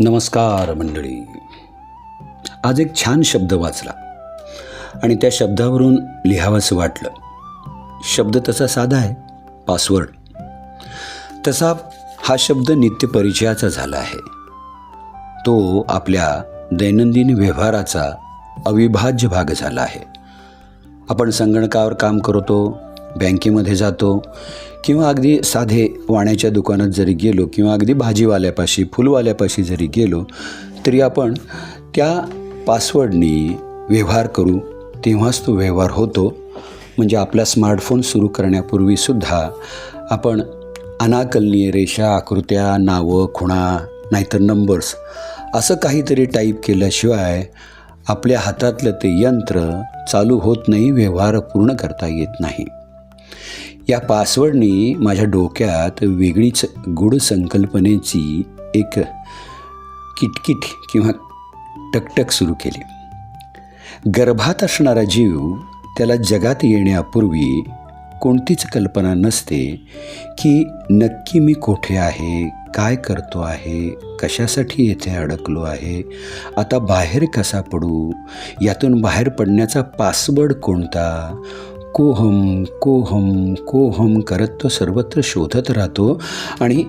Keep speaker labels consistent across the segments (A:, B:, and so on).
A: नमस्कार मंडळी. आज एक छान शब्द वाचला. आणि त्या शब्दावरून लिहावंसं वाटलं. शब्द तसा साधा आहे पासवर्ड तसा हा शब्द नित्यपरिचयाचा झाला आहे. तो आपल्या दैनंदिन व्यवहाराचा अविभाज्य भाग झाला आहे. आपण संगणकावर काम करतो बँकेमध्ये जातो किंवा अगदी साधे वाण्याच्या दुकानात जरी गेलो किंवा अगदी भाजीवाल्यापाशी फुलवाल्यापाशी जरी गेलो तरी आपण त्या पासवर्डनी व्यवहार करू. तेव्हाच तो व्यवहार होतो. म्हणजे आपला स्मार्टफोन सुरू करण्यापूर्वीसुद्धा आपण अनाकलनीय रेषा आकृत्या नावं खुणा नाहीतर नंबर्स असं काहीतरी टाईप केल्याशिवाय आपल्या हातातलं ते यंत्र चालू होत नाही व्यवहार पूर्ण करता येत नाही. या पासवर्डने माझ्या डोक्यात वेगळीच गूढ संकल्पनेची एक किटकिट किंवा टकटक सुरू केली. गर्भात असणारा जीव त्याला जगात येण्यापूर्वी कोणतीच कल्पना नसते की नक्की मी कुठे आहे काय करतो आहे कशासाठी येथे अडकलो आहे आता बाहेर कसा पडू यातून बाहेर पडण्याचा पासवर्ड कोणता कोहम कोहम कोहम करत तो सर्वत्र शोधत राहतो. आणि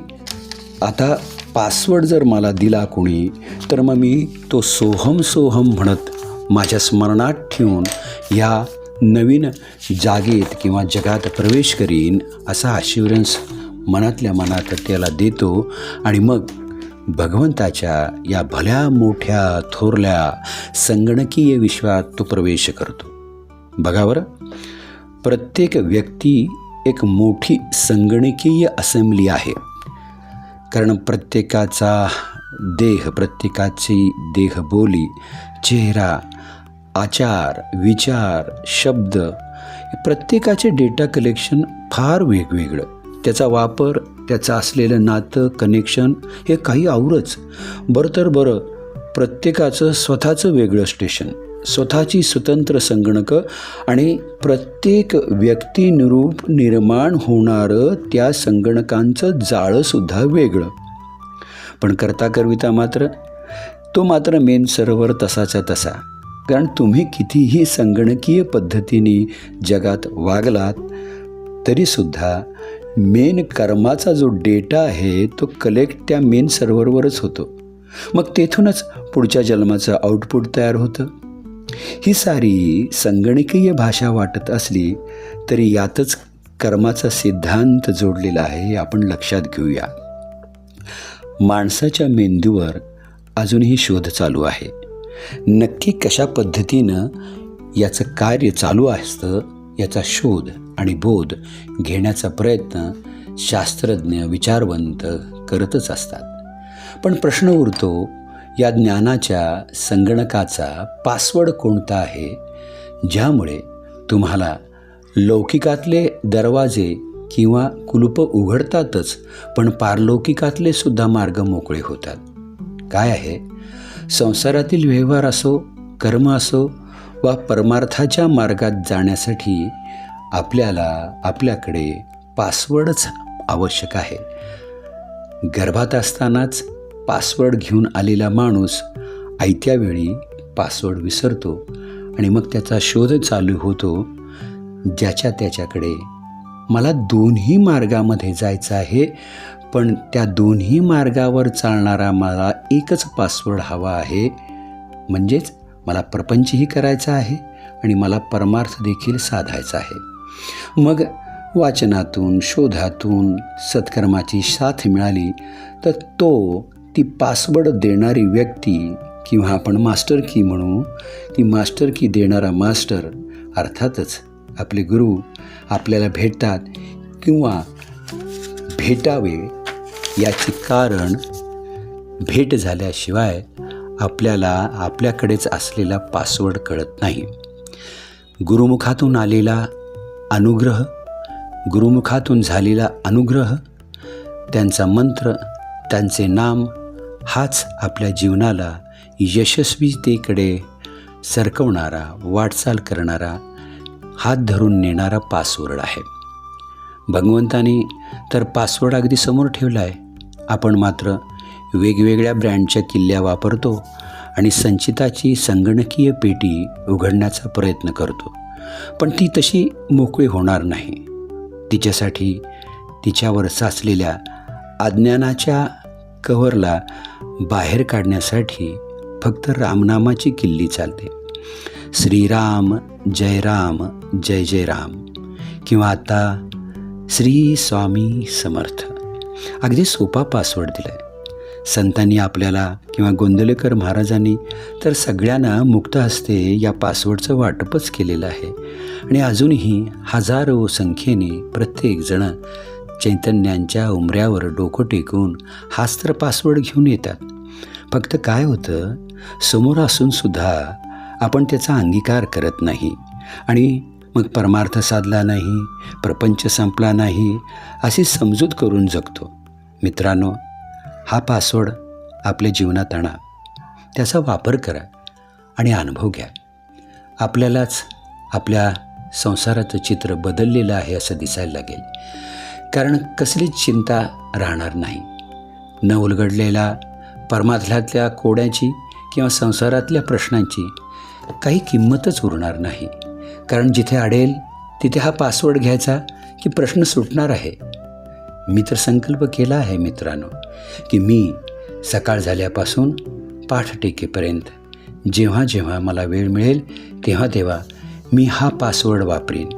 A: आता पासवर्ड जर मला दिला कोणी तर मग मी तो सोहम सोहम म्हणत माझ्या स्मरणात ठेवून या नवीन जागेत किंवा जगात प्रवेश करीन असा अश्युरन्स मनातल्या मनात त्याला देतो. आणि मग भगवंताच्या या भल्या मोठ्या थोरल्या संगणकीय विश्वात तो प्रवेश करतो. बघा बरं. प्रत्येक व्यक्ती एक मोठी संगणकीय असेंब्ली आहे. कारण प्रत्येकाचा देह प्रत्येकाची देहबोली चेहरा आचार विचार शब्द प्रत्येकाचे डेटा कलेक्शन फार वेगवेगळं. त्याचा वापर त्याचं असलेलं नातं कनेक्शन हे काही आवरच. बरं तर बरं प्रत्येकाचं स्वतःचं वेगळं स्टेशन. स्वतःची स्वतंत्र संगणकं आणि प्रत्येक व्यक्तीनुरूप निर्माण होणारं त्या संगणकांचं जाळंसुद्धा वेगळं. पण करता करविता मात्र तो मात्र मेन सर्व्हर तसाचा तसा. कारण तुम्ही कितीही संगणकीय पद्धतीने जगात वागलात तरीसुद्धा मेन कर्माचा जो डेटा आहे तो कलेक्ट त्या मेन सर्व्हरवरच होतो. मग तेथूनच पुढच्या जन्माचं आउटपुट तयार होतं. ही सारी संगणकीय भाषा वाटत असली तरी यातच कर्माचा सिद्धांत जोडलेला आहे हे आपण लक्षात घेऊया. माणसाच्या मेंदूवर अजूनही शोध चालू आहे. नक्की कशा पद्धतीनं याचं कार्य चालू असतं याचा शोध आणि बोध घेण्याचा प्रयत्न शास्त्रज्ञ विचारवंत करतच असतात. पण प्रश्न उरतो या ज्ञानाच्या संगणकाचा पासवर्ड कोणता आहे? ज्यामुळे तुम्हाला लौकिकातले दरवाजे किंवा कुलूप उघडतातच पण पारलौकिकातले सुद्धा मार्ग मोकळे होतात. काय आहे? संसारातील व्यवहार असो कर्म असो वा परमार्थाच्या मार्गात जाण्यासाठी आपल्याला आपल्याकडे पासवर्डच आवश्यक आहे. गर्भात असतानाच पासवर्ड घेऊन आलेला माणूस आयत्या वेळी पासवर्ड विसरतो आणि मग त्याचा शोध चालू होतो ज्याच्या त्याच्याकडे मला दोन्ही मार्गामध्ये जायचं आहे पण त्या दोन्ही मार्गावर चालणारा मला एकच पासवर्ड हवा आहे. म्हणजेच मला प्रपंचही करायचा आहे आणि मला परमार्थ देखील साधायचा आहे. मग वाचनातून शोधातून सत्कर्माची साथ मिळाली तर तो ती पासवर्ड देणारी व्यक्ती किंवा आपण मास्टर की म्हणू ती मास्टर की देणारा मास्टर अर्थातच आपले गुरु आपल्याला भेटतात किंवा भेटावे याचे कारण भेट झाल्याशिवाय आपल्याला आपल्याकडेच असलेला पासवर्ड कळत नाही. गुरुमुखातून आलेला अनुग्रह गुरुमुखातून झालेला अनुग्रह त्यांचा मंत्र त्यांचे नाम हाच आपल्या जीवनाला यशस्वीतेकडे सरकवणारा वाटचाल करणारा हात धरून नेणारा पासवर्ड आहे. भगवंतानी तर पासवर्ड अगदी समोर ठेवला आहे आपण मात्र वेगवेगळ्या ब्रँडच्या किल्ल्या वापरतो आणि संचिताची संगणकीय पेटी उघडण्याचा प्रयत्न करतो. पण ती तशी मोकळी होणार नाही. तिच्यासाठी तिच्यावर साचलेल्या अज्ञानाच्या कव्हरला बाहेर काढण्यासाठी फक्त रामनामाची किल्ली चालते. श्रीराम जय राम जय जय राम. किंवा आता श्री स्वामी समर्थ. अगदी सोपा पासवर्ड दिला आहे संतांनी आपल्याला किंवा गोंदलेकर महाराजांनी तर सगळ्यांना मुक्त हस्ते या पासवर्डचं वाटपच केलेलं आहे. आणि अजूनही हजारो संख्येने प्रत्येकजण चैतन्यांच्या उमऱ्यावर डोकं टेकून हाच तर पासवर्ड घेऊन येतात. फक्त काय होतं? समोर असूनसुद्धा आपण त्याचा अंगीकार करत नाही. आणि मग परमार्थ साधला नाही प्रपंच संपला नाही अशी समजूत करून जगतो. मित्रांनो हा पासवर्ड आपल्या जीवनात आणा. त्याचा वापर करा आणि अनुभव घ्या. आपल्यालाच आपल्या संसाराचं चित्र बदललेलं आहे असं दिसायला लागेल. कारण कसलीच चिंता राहणार नाही. न उलगडलेल्या परमार्थातल्या कोड्याची किंवा संसारातल्या प्रश्नांची काही किंमतच उरणार नाही. कारण जिथे अडेल तिथे हा पासवर्ड घ्यायचा की प्रश्न सुटणार आहे. मी तर संकल्प केला आहे मित्रांनो की मी सकाळ झाल्यापासून पाठ टेकेपर्यंत जेव्हा जेव्हा मला वेळ मिळेल तेव्हा तेव्हा मी हा पासवर्ड वापरीन.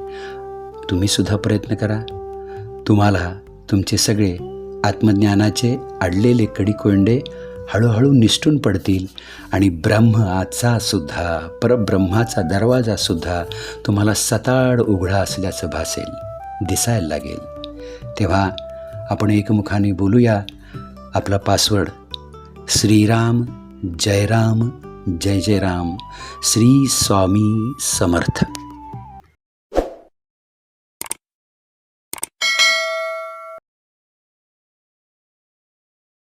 A: तुम्हीसुद्धा प्रयत्न करा. तुम्हाला तुमचे सगळे आत्मज्ञानाचे अडलेले कडीकोंडे हळूहळू निष्ठून पडतील आणि ब्रह्म आजचा सुद्धा परब्रह्माचा दरवाजासुद्धा तुम्हाला सताड उघडा असल्याचं भासेल दिसायला लागेल. तेव्हा आपण एकमुखाने बोलूया आपला पासवर्ड श्रीराम जयराम जय जय राम श्री स्वामी समर्थ.